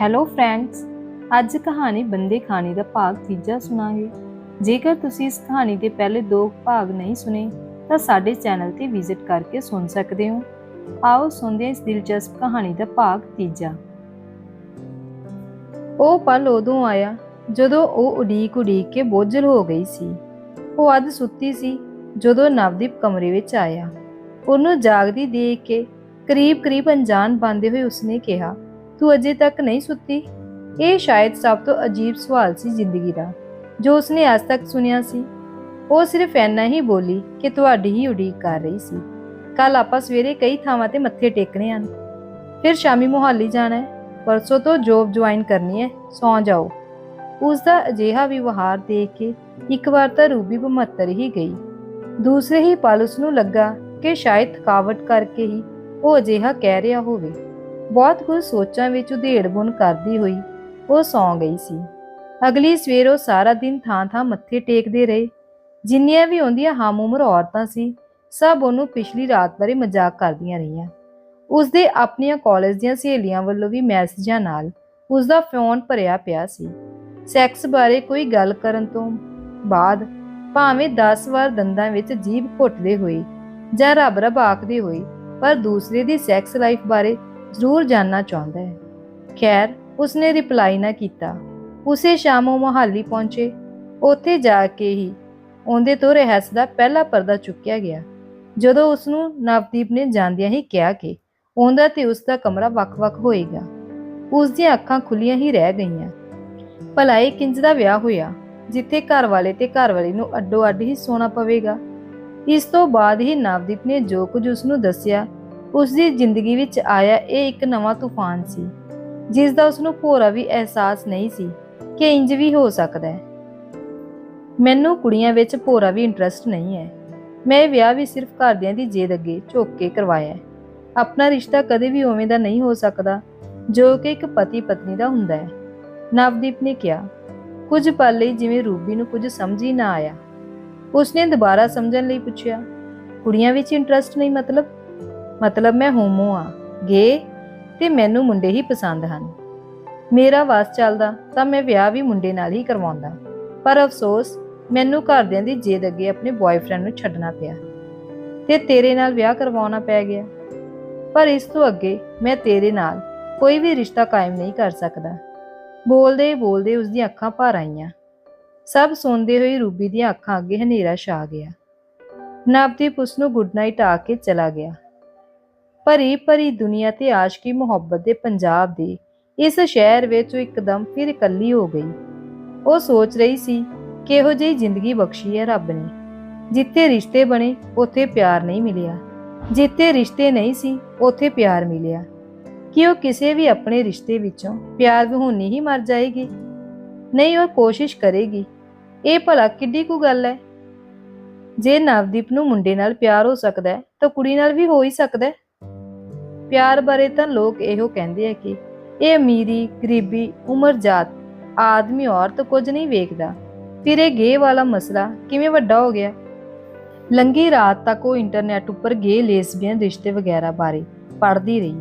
Hello friends ਅੱਜ ਕਹਾਣੀ ਬੰਦੇ ਖਾਣੀ ਦਾ ਭਾਗ ਤੀਜਾ ਸੁਣਾਂਗੇ। ਜੇਕਰ ਤੁਸੀਂ ਇਸ ਕਹਾਣੀ ਦੇ ਪਹਿਲੇ ਦੋ ਭਾਗ ਨਹੀਂ ਸੁਨੇ ਤਾਂ ਸਾਡੇ ਚੈਨਲ ਤੇ ਵਿਜ਼ਿਟ ਕਰਕੇ ਸੁਣ ਸਕਦੇ ਹੋ। ਆਓ ਸੁਣਦੇ ਹਾਂ ਇਸ ਦਿਲਚਸਪ ਕਹਾਣੀ ਦਾ ਭਾਗ ਤੀਜਾ। ਉਹ ਪਲ ਉਦੋਂ ਆਇਆ ਜਦੋਂ ਉਹ ਉਡੀਕ ਉਡੀਕ ਕੇ ਬੋਝਲ ਹੋ ਗਈ ਸੀ। ਉਹ ਅੱਧ ਸੁੱਤੀ ਸੀ ਜਦੋਂ ਨਵਦੀਪ ਕਮਰੇ ਵਿੱਚ ਆਇਆ। ਉਹਨੂੰ ਜਾਗਦੀ ਦੇਖ ਕੇ ਕਰੀਬ ਕਰੀਬ ਅਣਜਾਣ ਬੰਦੇ ਹੋਏ ਉਸਨੇ ਕਿਹਾ ਤੂੰ ਅਜੇ ਤੱਕ ਨਹੀਂ ਸੁੱਤੀ? ਇਹ ਸ਼ਾਇਦ ਸਭ ਤੋਂ ਅਜੀਬ ਸਵਾਲ ਸੀ ਜ਼ਿੰਦਗੀ ਦਾ, ਜੋ ਉਸਨੇ ਅੱਜ ਤੱਕ ਸੁਨਿਆ ਸੀ। ਉਹ ਸਿਰਫ ਐਨਾ ਹੀ ਬੋਲੀ ਕਿ ਤੁਹਾਡੀ ਹੀ ਉਡੀਕ ਕਰ ਰਹੀ ਸੀ। ਕੱਲ ਆਪਾਂ ਸਵੇਰੇ ਕਈ ਥਾਵਾਂ ਤੇ ਮੱਥੇ ਟੇਕਣੇ ਹਨ। ਫਿਰ ਸ਼ਾਮੀ ਮੁਹਾਲੀ ਜਾਣਾ ਹੈ। ਪਰਸੋਂ ਤੋਂ ਜੋਬ ਜੁਆਇਨ ਕਰਨੀ ਹੈ। ਸੌਂ ਜਾਓ। ਉਸ ਦਾ ਅਜਿਹਾ ਵਿਵਹਾਰ ਦੇਖ ਕੇ ਇੱਕ ਵਾਰ ਤਾਂ ਰੂਬੀ ਬਮੱਤਰ ਹੀ ਗਈ। ਦੂਸਰੇ ਹੀ ਪਲ ਉਸ ਨੂੰ ਲੱਗਾ ਕਿ ਸ਼ਾਇਦ ਥਕਾਵਟ ਕਰਕੇ ਹੀ ਉਹ ਅਜਿਹਾ ਕਹਿ ਰਿਹਾ ਹੋਵੇ। ਬਹੁਤ ਕੁਝ ਸੋਚਾਂ ਵਿੱਚ ਉਧੇੜ ਬੁਣ ਕਰਦੀ ਹੋਈ ਉਹ ਸੌਂ ਗਈ ਸੀ। ਅਗਲੀ ਸਵੇਰ ਉਹ ਸਾਰਾ ਦਿਨ ਥਾਂ-ਥਾਂ ਮੱਥੇ ਟੇਕਦੇ ਰਹੇ। ਜਿੰਨੀਆਂ ਵੀ ਉਹਦੀਆਂ ਹਮ ਔਰਤਾਂ ਸੀ, ਸਭ ਉਹਨੂੰ ਪਿਛਲੀ ਰਾਤ ਬਾਰੇ ਮਜ਼ਾਕ ਕਰਦੀਆਂ ਰਹੀਆਂ। ਉਸ ਆਪਣੀਆਂ ਕਾਲਜ ਦੀਆਂ ਸਹੇਲੀਆਂ ਵੱਲੋਂ ਵੀ ਮੈਸੇਜਾਂ ਨਾਲ ਉਸਦਾ ਫੋਨ ਭਰਿਆ ਪਿਆ ਸੀ। ਸੈਕਸ ਬਾਰੇ ਕੋਈ ਗੱਲ ਕਰਨ ਤੋਂ ਬਾਅਦ ਭਾਵੇਂ 10 ਵਾਰ ਦੰਦਾਂ ਵਿੱਚ ਜੀਭ ਘੁੱਟਦੇ ਹੋਏ ਜਾਂ ਰੱਬ ਰੱਬ ਆਖਦੇ ਹੋਏ, ਪਰ ਦੂਸਰੇ ਦੀ ਸੈਕਸ ਲਾਈਫ ਬਾਰੇ ਜ਼ਰੂਰ ਜਾਨਣਾ ਚਾਹੁੰਦਾ ਹੈ। ਖੈਰ, ਉਸਨੇ ਰਿਪਲਾਈ ਨਾ ਕੀਤਾ। ਉਸੇ ਸ਼ਾਮ ਉਹ ਮੁਹਾਲੀ ਪਹੁੰਚੇ। ਉੱਥੇ ਜਾ ਕੇ ਹੀ ਉਹਦੇ ਤੋਂ ਰਹਿਸ ਦਾ ਪਹਿਲਾ ਪਰਦਾ ਚੁੱਕਿਆ ਗਿਆ। ਜਦੋਂ ਉਸ ਨੂੰ ਨਵਦੀਪ ਨੇ ਜਾਂਦਿਆਂ ਹੀ ਕਿਹਾ ਕਿ ਉਹਦਾ ਤੇ ਉਸ ਦਾ ਕਮਰਾ ਵੱਖ-ਵੱਖ ਹੋਏਗਾ। ਉਸ ਦੀਆਂ ਅੱਖਾਂ ਖੁੱਲੀਆਂ ਹੀ ਰਹਿ ਗਈਆਂ। ਭਲਾ ਇਹ ਕਿੰਜ ਦਾ ਵਿਆਹ ਹੋਇਆ, ਜਿੱਥੇ ਘਰ ਵਾਲੇ ਤੇ ਘਰ ਵਾਲੀ ਨੂੰ ਅੱਡੋ ਅੱਡ ਹੀ ਸੋਣਾ ਪਵੇਗਾ। ਇਸ ਤੋਂ ਬਾਅਦ ਹੀ ਨਵਦੀਪ ਨੇ ਜੋ ਕੁਝ ਉਸ ਨੂੰ ਦੱਸਿਆ ਉਸ ਦੀ ਜ਼ਿੰਦਗੀ ਵਿੱਚ ਆਇਆ ਇਹ ਇੱਕ ਨਵਾਂ ਤੂਫਾਨ ਸੀ ਜਿਸ ਦਾ ਉਸ ਨੂੰ ਭੋਰਾ ਵੀ ਅਹਿਸਾਸ ਨਹੀਂ ਸੀ ਕਿ ਇੰਜ ਵੀ ਹੋ ਸਕਦਾ ਹੈ। ਮੈਨੂੰ ਕੁੜੀਆਂ ਵਿੱਚ ਭੋਰਾ ਵੀ ਇੰਟਰਸਟ ਨਹੀਂ ਹੈ। ਮੈਂ ਵਿਆਹ ਵੀ ਸਿਰਫ ਘਰਦਿਆਂ ਦੀ ਜੇਦ ਅੱਗੇ ਝੁੱਕ ਕੇ ਕਰਵਾਇਆ ਹੈ। ਆਪਣਾ ਰਿਸ਼ਤਾ ਕਦੇ ਵੀ ਉਵੇਂ ਦਾ ਨਹੀਂ ਹੋ ਸਕਦਾ, ਜੋ ਕਿ ਇੱਕ ਪਤੀ ਪਤਨੀ ਦਾ ਹੁੰਦਾ ਹੈ। ਨਵਦੀਪ ਨੇ ਕਿਹਾ, ਕੁਝ ਪਲ ਲਈ ਜਿਵੇਂ ਰੂਬੀ ਨੂੰ ਕੁਝ ਸਮਝ ਹੀ ਨਾ ਆਇਆ। ਉਸਨੇ ਦੁਬਾਰਾ ਸਮਝਣ ਲਈ ਪੁੱਛਿਆ, ਕੁੜੀਆਂ ਵਿੱਚ ਇੰਟਰਸਟ ਨਹੀਂ ਮਤਲਬ? ਮਤਲਬ ਮੈਂ ਹੋਮੋ ਆ, ਗੇ ਤੇ ਮੈਨੂੰ ਮੁੰਡੇ ਹੀ ਪਸੰਦ ਹਨ। ਮੇਰਾ ਵਾਸ ਚੱਲਦਾ ਤਾਂ ਮੈਂ ਵਿਆਹ ਵੀ ਮੁੰਡੇ ਨਾਲ ਹੀ ਕਰਵਾਉਂਦਾ। ਪਰ ਅਫਸੋਸ, ਮੈਨੂੰ ਘਰਦਿਆਂ ਦੀ ਜੇਦ ਅੱਗੇ ਆਪਣੇ ਬॉयਫ੍ਰੈਂਡ ਨੂੰ ਛੱਡਣਾ ਪਿਆ ਤੇ ਤੇਰੇ ਨਾਲ ਵਿਆਹ ਕਰਵਾਉਣਾ ਪੈ ਗਿਆ। ਪਰ ਇਸ ਤੋਂ ਅੱਗੇ ਮੈਂ ਤੇਰੇ ਨਾਲ ਕੋਈ ਵੀ ਰਿਸ਼ਤਾ ਕਾਇਮ ਨਹੀਂ ਕਰ ਸਕਦਾ। ਬੋਲਦੇ ਬੋਲਦੇ ਉਸ ਦੀਆਂ ਅੱਖਾਂ ਭਰ ਆਈਆਂ। ਸਭ ਸੁਣਦੇ ਹੋਏ ਰੂਬੀ ਦੀਆਂ ਅੱਖਾਂ ਅੱਗੇ ਹਨੇਰਾ ਛਾ ਗਿਆ। ਨਵਦੀਪ ਉਸ ਨੂੰ ਗੁੱਡ ਨਾਈਟ ਆ ਕੇ ਚਲਾ ਗਿਆ। ਭਰੀ ਭਰੀ ਦੁਨੀਆ ਤੇ ਆਸ਼ਕੀ ਮੁਹੱਬਤ ਦੇ ਪੰਜਾਬ ਦੇ, ਇਸ ਸ਼ਹਿਰ ਵਿੱਚ ਇੱਕਦਮ ਫਿਰ ਇਕੱਲੀ ਹੋ ਗਈ। ਉਹ ਸੋਚ ਰਹੀ ਸੀ ਕਿਹੋ ਜਿਹੀ ਜ਼ਿੰਦਗੀ ਬਖਸ਼ੀ ਹੈ ਰੱਬ ਨੇ। ਜਿੱਥੇ ਰਿਸ਼ਤੇ ਬਣੇ, ਉੱਥੇ ਪਿਆਰ ਨਹੀਂ ਮਿਲਿਆ। ਜਿੱਥੇ ਰਿਸ਼ਤੇ ਨਹੀਂ ਸੀ, ਉੱਥੇ ਪਿਆਰ ਮਿਲਿਆ। ਕਿ ਉਹ ਕਿਸੇ ਵੀ ਆਪਣੇ ਰਿਸ਼ਤੇ ਵਿੱਚੋਂ ਪਿਆਰ ਵਿਹੂਨੀ ਹੀ ਮਰ ਜਾਏਗੀ? ਨਹੀਂ, ਉਹ ਕੋਸ਼ਿਸ਼ ਕਰੇਗੀ। ਇਹ ਭਲਾ ਕਿੱਡੀ ਕੁ ਗੱਲ ਹੈ? ਜੇ ਨਵਦੀਪ ਨੂੰ ਮੁੰਡੇ ਨਾਲ ਪਿਆਰ ਹੋ ਸਕਦਾ ਹੈ, ਤਾਂ ਕੁੜੀ ਨਾਲ ਵੀ ਹੋ ਹੀ ਸਕਦਾ ਹੈ। ਪਿਆਰ ਬਾਰੇ ਤਾਂ ਲੋਕ ਇਹੋ ਕਹਿੰਦੇ ਆ ਕਿ ਇਹ ਅਮੀਰੀ, ਗਰੀਬੀ, ਉਮਰ ਜਾਤ ਆਦਮੀ ਔਰਤ ਕੁਝ ਨਹੀਂ ਵੇਖਦਾ। ਫਿਰ ਇਹ ਗੇ ਵਾਲਾ ਮਸਲਾ ਕਿਵੇਂ ਵੱਡਾ ਹੋ ਗਿਆ? ਲੰਗੀ ਰਾਤ ਤੱਕ ਉਹ ਇੰਟਰਨੈਟ ਉੱਪਰ ਗੇ ਲੇਸਬੀਅਨ ਰਿਸ਼ਤੇ ਵਗੈਰਾ ਬਾਰੇ ਪੜ੍ਹਦੀ ਰਹੀ।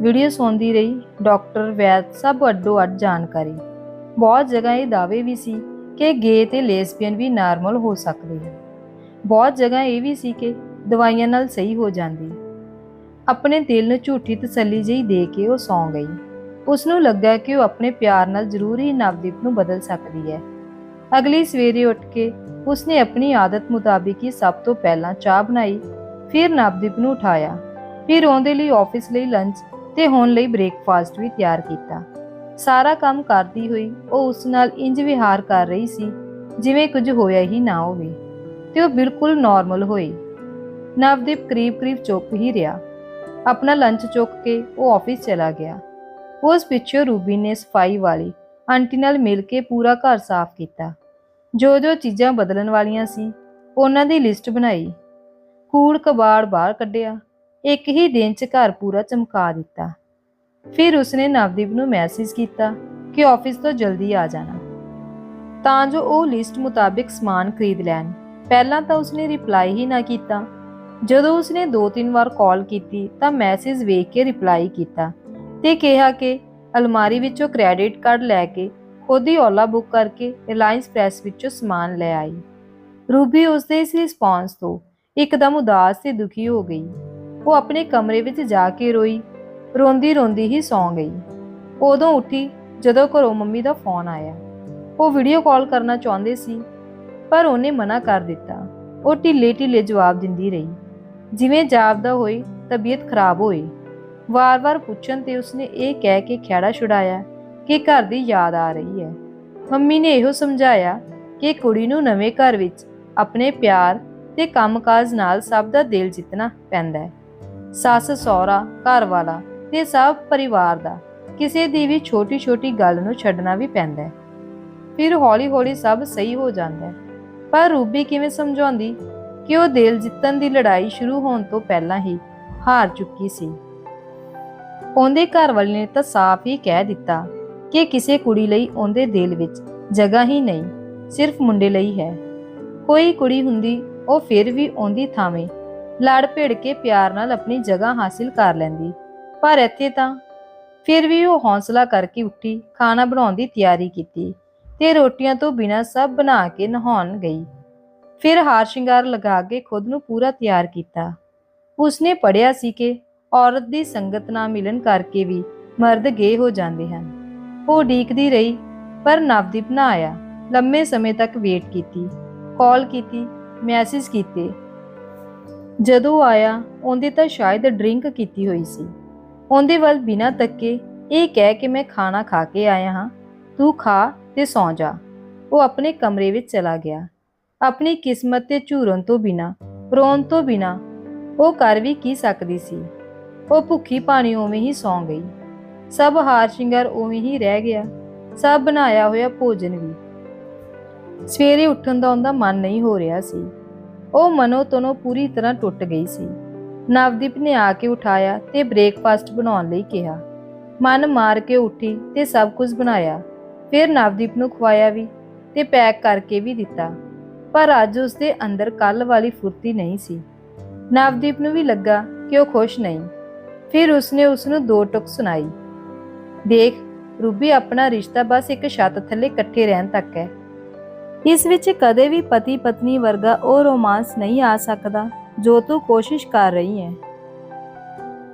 ਵੀਡੀਓ ਸੁਣਦੀ ਰਹੀ। ਡਾਕਟਰ ਵੈਦ ਸਭ ਅੱਡੋ ਅੱਡ ਜਾਣਕਾਰੀ। ਬਹੁਤ ਜਗ੍ਹਾ ਇਹ ਦਾਅਵੇ ਵੀ ਸੀ ਕਿ ਗੇ ਤੇ ਲੇਸਬੀਅਨ ਵੀ ਨਾਰਮਲ ਹੋ ਸਕਦੇ ਹਨ ਬਹੁਤ ਜਗ੍ਹਾ ਇਹ ਵੀ ਸੀ ਕਿ ਦਵਾਈਆਂ ਨਾਲ ਸਹੀ ਹੋ ਜਾਂਦੀ। ਆਪਣੇ ਦਿਲ ਨੂੰ ਝੂਠੀ ਤਸੱਲੀ ਜਿਹੀ ਦੇ ਕੇ ਉਹ ਸੌਂ ਗਈ। ਉਸ ਨੂੰ ਲੱਗਾ ਕਿ ਉਹ ਆਪਣੇ ਪਿਆਰ ਨਾਲ ਜ਼ਰੂਰ ਹੀ ਨਵਦੀਪ ਨੂੰ ਬਦਲ ਸਕਦੀ ਹੈ। ਅਗਲੀ ਸਵੇਰੇ ਉੱਠ ਕੇ ਉਸਨੇ ਆਪਣੀ ਆਦਤ ਮੁਤਾਬਿਕ ਹੀ ਸਭ ਤੋਂ ਪਹਿਲਾਂ ਚਾਹ ਬਣਾਈ, ਫਿਰ ਨਵਦੀਪ ਨੂੰ ਉਠਾਇਆ। ਫਿਰ ਉਹਦੇ ਲਈ ਆਫਿਸ ਲਈ ਲੰਚ ਤੇ ਹੋਣ ਲਈ ਬ੍ਰੇਕਫਾਸਟ ਵੀ ਤਿਆਰ ਕੀਤਾ। ਸਾਰਾ ਕੰਮ ਕਰਦੀ ਹੋਈ ਉਹ ਉਸ ਨਾਲ ਇੰਜ ਵਿਹਾਰ ਕਰ ਰਹੀ ਸੀ, ਜਿਵੇਂ ਕੁਝ ਹੋਇਆ ਹੀ ਨਾ ਹੋਵੇ। ਤੇ ਉਹ ਬਿਲਕੁਲ ਨਾਰਮਲ ਹੋਈ। ਨਵਦੀਪ ਕਰੀਬ-ਕਰੀਬ ਚੁੱਪ ਹੀ ਰਿਹਾ। ਆਪਣਾ ਲੰਚ ਚੁੱਕ ਕੇ ਉਹ ਆਫਿਸ ਚਲਾ ਗਿਆ। ਉਸ ਪਿੱਛੇ ਰੂਬੀ ਨੇ ਸਫ਼ਾਈ ਵਾਲੀ ਆਂਟੀ ਨਾਲ ਮਿਲ ਕੇ ਪੂਰਾ ਘਰ ਸਾਫ਼ ਕੀਤਾ। ਜੋ ਜੋ ਚੀਜ਼ਾਂ ਬਦਲਣ ਵਾਲੀਆਂ ਸੀ, ਉਹਨਾਂ ਦੀ ਲਿਸਟ ਬਣਾਈ। ਕੂੜ ਕਬਾੜ ਬਾਹਰ ਕੱਢਿਆ, ਇੱਕ ਹੀ ਦਿਨ 'ਚ ਘਰ ਪੂਰਾ ਚਮਕਾ ਦਿੱਤਾ। ਫਿਰ ਉਸਨੇ ਨਵਦੀਪ ਨੂੰ ਮੈਸੇਜ ਕੀਤਾ ਕਿ ਆਫਿਸ ਤੋਂ ਜਲਦੀ ਆ ਜਾਣਾ। ਤਾਂ ਜੋ ਉਹ ਲਿਸਟ ਮੁਤਾਬਿਕ ਸਮਾਨ ਖਰੀਦ ਲੈਣ। ਪਹਿਲਾਂ ਤਾਂ ਉਸਨੇ ਰਿਪਲਾਈ ਹੀ ਨਾ ਕੀਤਾ। ਜਦੋਂ ਉਸਨੇ ਦੋ ਤਿੰਨ ਵਾਰ ਕਾਲ ਕੀਤੀ ਤਾਂ ਮੈਸੇਜ ਵੇਖ ਕੇ ਰਿਪਲਾਈ ਕੀਤਾ ਤੇ ਕਿਹਾ ਕਿ ਅਲਮਾਰੀ ਵਿੱਚੋਂ ਕ੍ਰੈਡਿਟ ਕਾਰਡ ਲੈ ਕੇ ਖੁਦ ਹੀ ਓਲਾ ਬੁੱਕ ਕਰਕੇ ਰਿਲਾਇੰਸ ਪ੍ਰੈਸ ਵਿੱਚੋਂ ਸਮਾਨ ਲੈ ਆਈ। ਰੂਬੀ ਉਸਦੇ ਇਸ ਰਿਸਪਾਂਸ ਤੋਂ ਇੱਕਦਮ ਉਦਾਸ ਤੇ ਦੁਖੀ ਹੋ ਗਈ। ਉਹ ਆਪਣੇ ਕਮਰੇ ਵਿੱਚ ਜਾ ਕੇ ਰੋਈ ਰੋਂਦੀ ਰੋਂਦੀ ਹੀ ਸੌਂ ਗਈ। ਉਦੋਂ ਉੱਠੀ ਜਦੋਂ ਘਰੋਂ ਮੰਮੀ ਦਾ ਫੋਨ ਆਇਆ। ਉਹ ਵੀਡੀਓ ਕਾਲ ਕਰਨਾ ਚਾਹੁੰਦੇ ਸੀ, ਪਰ ਉਹਨੇ ਮਨਾ ਕਰ ਦਿੱਤਾ। ਉਹ ਢਿੱਲੇ ਢਿੱਲੇ ਜਵਾਬ ਦਿੰਦੀ ਰਹੀ। ਜਿਵੇਂ ਜਾਪਦਾ ਹੋਈ, ਤਬੀਅਤ ਖਰਾਬ ਹੋਈ। ਵਾਰ-ਵਾਰ ਪੁੱਛਣ ਤੇ ਉਸਨੇ ਇਹ ਕਹਿ ਕੇ ਖਿਹੜਾ ਛੁਡਾਇਆ ਕਿ ਘਰ ਦੀ ਯਾਦ ਆ ਰਹੀ ਹੈ। ਮੰਮੀ ਨੇ ਇਹੋ ਸਮਝਾਇਆ ਕਿ ਕੁੜੀ ਨੂੰ ਨਵੇਂ ਘਰ ਵਿੱਚ ਆਪਣੇ ਪਿਆਰ ਤੇ ਕੰਮਕਾਜ ਨਾਲ ਸਭ ਦਾ ਦਿਲ ਜਿੱਤਣਾ ਪੈਂਦਾ ਹੈ। ਸੱਸ, ਸਹੁਰਾ ਘਰ ਵਾਲਾ ਤੇ ਸਭ ਪਰਿਵਾਰ ਦਾ ਕਿਸੇ ਦੀ ਵੀ ਛੋਟੀ-ਛੋਟੀ ਗੱਲ ਨੂੰ ਛੱਡਣਾ ਵੀ ਪੈਂਦਾ ਹੈ। ਫਿਰ ਹੌਲੀ-ਹੌਲੀ ਸਭ ਸਹੀ ਹੋ ਜਾਂਦਾ ਹੈ। ਪਰ ਰੂਬੀ ਕਿਵੇਂ ਸਮਝਾਉਂਦੀ? ਕਿ ਉਹ ਦਿਲ ਜਿੱਤਣ ਦੀ ਲੜਾਈ ਸ਼ੁਰੂ ਹੋਣ ਤੋਂ ਪਹਿਲਾਂ ਹੀ ਹਾਰ ਚੁੱਕੀ ਸੀ। ਉਹਦੇ ਘਰ ਵਾਲੇ ਨੇ ਤਾਂ ਸਾਫ਼ ਹੀ ਕਹਿ ਦਿੱਤਾ ਕਿ ਕਿਸੇ ਕੁੜੀ ਲਈ ਉਹਦੇ ਦਿਲ ਵਿੱਚ ਜਗ੍ਹਾ ਹੀ ਨਹੀਂ, ਸਿਰਫ ਮੁੰਡੇ ਲਈ ਹੈ। ਕੋਈ ਕੁੜੀ ਹੁੰਦੀ, ਉਹ ਫਿਰ ਵੀ ਉਹਦੀ ਥਾਵੇਂ ਲੜ ਭਿੜ ਕੇ ਪਿਆਰ ਨਾਲ ਆਪਣੀ ਜਗ੍ਹਾ ਹਾਸਿਲ ਕਰ ਲੈਂਦੀ। ਪਰ ਇੱਥੇ ਤਾਂ ਫਿਰ ਵੀ ਉਹ ਹੌਸਲਾ ਕਰਕੇ ਉੱਠੀ, ਖਾਣਾ ਬਣਾਉਣ ਦੀ ਤਿਆਰੀ ਕੀਤੀ ਤੇ ਰੋਟੀਆਂ ਤੋਂ ਬਿਨਾਂ ਸਭ ਬਣਾ ਕੇ ਨਹਾਉਣ ਗਈ। ਫਿਰ ਹਾਰ ਸ਼ਿੰਗਾਰ ਲਗਾ ਕੇ ਖੁਦ ਨੂੰ ਪੂਰਾ ਤਿਆਰ ਕੀਤਾ। ਉਸਨੇ ਪੜਿਆ ਸੀ ਕਿ ਔਰਤ ਦੀ ਸੰਗਤ ਨਾਲ ਮਿਲਣ ਕਰਕੇ ਵੀ ਮਰਦ ਗੇ ਹੋ ਜਾਂਦੇ ਹਨ। ਉਹ ਡੀਕਦੀ ਰਹੀ, ਪਰ ਨਵਦੀਪ ਨਾ ਆਇਆ। ਲੰਮੇ ਸਮੇਂ ਤੱਕ ਵੇਟ ਕੀਤੀ, ਕਾਲ ਕੀਤੀ, ਮੈਸੇਜ ਕੀਤੇ। ਜਦੋਂ ਆਇਆ, ਉਹਦੇ ਤਾਂ ਸ਼ਾਇਦ ਡਰਿੰਕ ਕੀਤੀ ਹੋਈ ਸੀ। ਉਹਦੇ ਵੱਲ ਬਿਨਾਂ ਤੱਕੇ ਇਹ ਕਹਿ ਕੇ ਮੈਂ ਖਾਣਾ ਖਾ ਕੇ ਆਇਆ ਹਾਂ, ਤੂੰ ਖਾ ਤੇ ਸੌਂ ਜਾ। ਉਹ ਆਪਣੇ ਕਮਰੇ ਵਿੱਚ ਚਲਾ ਗਿਆ। ਆਪਣੀ ਕਿਸਮਤ ਤੇ ਝੂਰਨ ਤੋਂ ਬਿਨਾ, ਰੋਣ ਤੋਂ ਬਿਨਾ, ਉਹ ਕਰ ਵੀ ਕੀ ਸਕਦੀ ਸੀ? ਉਹ ਭੁੱਖੀ ਪਾਣੀ ਉਵੇਂ ਹੀ ਸੌਂ ਗਈ। ਸਭ ਹਾਰ ਸ਼ਿੰਗਾਰ ਉਵੇਂ ਹੀ ਰਹਿ ਗਿਆ। ਸਭ ਬਣਾਇਆ ਹੋਇਆ ਭੋਜਨ ਵੀ। ਸਵੇਰੇ ਉੱਠਣ ਦਾ ਉਹਦਾ ਮਨ ਨਹੀਂ ਹੋ ਰਿਹਾ ਸੀ। ਉਹ ਮਨੋ ਤਨੋ ਪੂਰੀ ਤਰ੍ਹਾਂ ਟੁੱਟ ਗਈ ਸੀ। ਨਵਦੀਪ ਨੇ ਆ ਕੇ ਉਠਾਇਆ ਤੇ ਬ੍ਰੇਕਫਾਸਟ ਬਣਾਉਣ ਲਈ ਕਿਹਾ। ਮਨ ਮਾਰ ਕੇ ਉੱਠੀ ਤੇ ਸਭ ਕੁਝ ਬਣਾਇਆ। ਫਿਰ ਨਵਦੀਪ ਨੂੰ ਖਵਾਇਆ ਵੀ ਤੇ ਪੈਕ ਕਰਕੇ ਵੀ ਦਿੱਤਾ। ਪਰ ਅੱਜ ਉਸਦੇ ਅੰਦਰ ਕੱਲ ਵਾਲੀ ਫੁਰਤੀ ਨਹੀਂ ਸੀ। ਨਵਦੀਪ ਨੂੰ ਵੀ ਲੱਗਾ ਕਿ ਉਹ ਖੁਸ਼ ਨਹੀਂ। ਫਿਰ ਉਸਨੇ ਉਸ ਨੂੰ ਦੋ ਟੁਕ ਸੁਣਾਈ। ਦੇਖ, ਰੂਬੀ ਆਪਣਾ ਰਿਸ਼ਤਾ ਬਸ ਇੱਕ ਛੱਤ ਥੱਲੇ ਇਕੱਠੇ ਰਹਿਣ ਤੱਕ ਹੈ। ਇਸ ਵਿੱਚ ਕਦੇ ਵੀ ਪਤੀ ਪਤਨੀ ਵਰਗਾ ਉਹ ਰੋਮਾਂਸ ਨਹੀਂ ਆ ਸਕਦਾ ਜੋ ਤੂੰ ਕੋਸ਼ਿਸ਼ ਕਰ ਰਹੀ ਹੈ।